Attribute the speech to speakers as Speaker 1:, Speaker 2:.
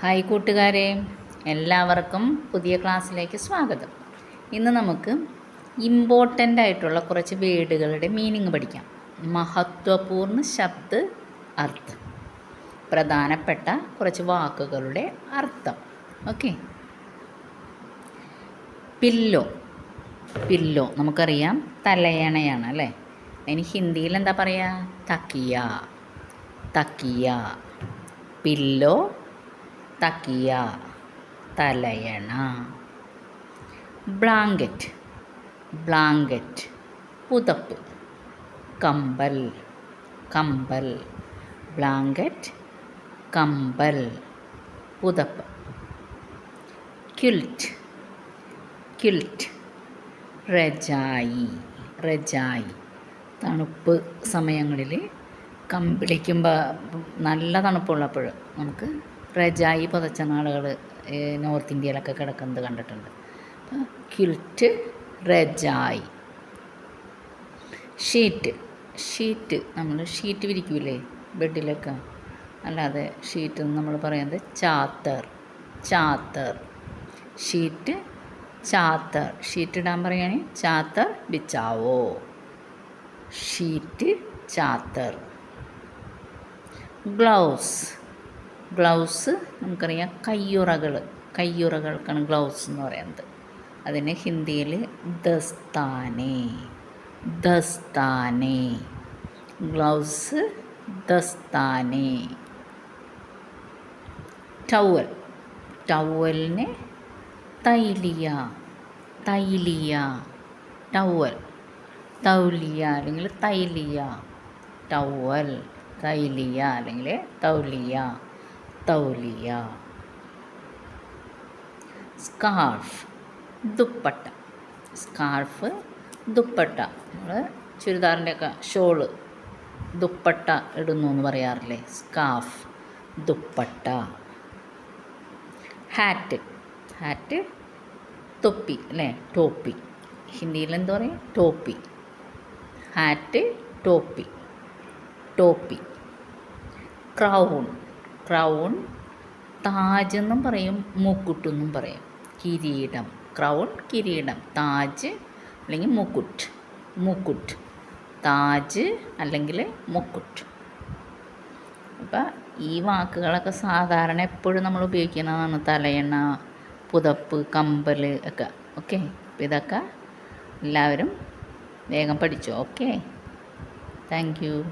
Speaker 1: Hi കൂട്ടുകാരെ എല്ലാവർക്കും പുതിയ ക്ലാസ്സിലേക്ക് സ്വാഗതം. ഇന്ന് നമുക്ക് ഇമ്പോർട്ടന്റ് ആയിട്ടുള്ള കുറച്ച് വേഡുകളുടെ മീനിങ് പഠിക്കാം. മഹത്വപൂർണ ശബ്ദ അർത്ഥം. പ്രധാനപ്പെട്ട കുറച്ച് വാക്കുകളുടെ അർത്ഥം. Okay pillow. പില്ലോ നമുക്കറിയാം തലയണയാണ് അല്ലേ? അതിന് ഹിന്ദിയിൽ എന്താ പറയുക തക്കിയ. തക്കിയ. പില്ലോ തക്കിയ തലയണ. ബ്ലാങ്കറ്റ് ബ്ലാങ്കറ്റ് പുതപ്പ്. കമ്പൽ കമ്പൽ. ബ്ലാങ്കറ്റ് കമ്പൽ പുതപ്പ്. ക്യുൽറ്റ് ക്യുൽറ്റ് റജായി റജായി. തണുപ്പ് സമയങ്ങളിൽ കമ്പിളിക്കുമ്പോൾ നല്ല തണുപ്പുള്ളപ്പോൾ നമുക്ക് റജായി പുതച്ച നാളുകൾ നോർത്ത് ഇന്ത്യയിലൊക്കെ കിടക്കുന്നത് കണ്ടിട്ടുണ്ട്. കിൽറ്റ് റജായി ഷീറ്റ് ഷീറ്റ് നമ്മൾ ഷീറ്റ് വിരിക്കൂലേ ബെഡിലൊക്കെ? അല്ലാതെ ഷീറ്റ് നമ്മൾ പറയുന്നത് ചാത്തർ ചാത്തർ. ഷീറ്റ് ചാത്തർ. ഷീറ്റ് ഇടാൻ പറയുകയാണെങ്കിൽ ചാത്തർ ബിച്ചാവോ? ഷീറ്റ് ചാത്തർ. ഗ്ലൗസ്. ഗ്ലൗസ് നമുക്കറിയാം കയ്യുറകൾ കയ്യുറകൾക്കാണ് ഗ്ലൗസ് എന്ന് പറയുന്നത്. അതിന് ഹിന്ദിയിൽ ദസ്താനേ ദസ്താനേ. ഗ്ലൗസ് ദസ്താനേ. ടവൽ ടവലിന് തൈലിയ തൈലിയ ടവൽ. തൗലിയ അല്ലെങ്കിൽ തൈലിയ ടവൽ തൈലിയ അല്ലെങ്കിൽ തൗലിയ. തൗലിയ. സ്കാർഫ് ദുപ്പട്ട. സ്കാർഫ് ദുപ്പട്ട. നമ്മൾ ചുരിദാറിന്റെയൊക്കെ ഷോൾ ദുപ്പട്ട ഇടുന്നു എന്ന് പറയാറില്ലേ? സ്കാർഫ് ദുപ്പട്ട. ഹാറ്റ് ഹാറ്റ് തൊപ്പി അല്ലേ? ടോപ്പി. ഹിന്ദിയിൽ എന്താ പറയുക ടോപ്പി. ഹാറ്റ് ടോപ്പി. ടോപ്പി. ക്രൗൺ. ക്രൗൺ താജ് എന്നും പറയും മുക്കുട്ട് എന്നും പറയും. കിരീടം. ക്രൗൺ കിരീടം. താജ് അല്ലെങ്കിൽ മുക്കുട്ട്. മുക്കുട്ട്. താജ് അല്ലെങ്കിൽ മുക്കുട്ട്. അപ്പം ഈ വാക്കുകളൊക്കെ സാധാരണ എപ്പോഴും നമ്മൾ ഉപയോഗിക്കുന്നതാണ് തലയണ പുതപ്പ് കമ്പൽ ഒക്കെ. ഓക്കെ? ഇതൊക്കെ എല്ലാവരും വേഗം പഠിച്ചോ? ഓക്കെ? താങ്ക്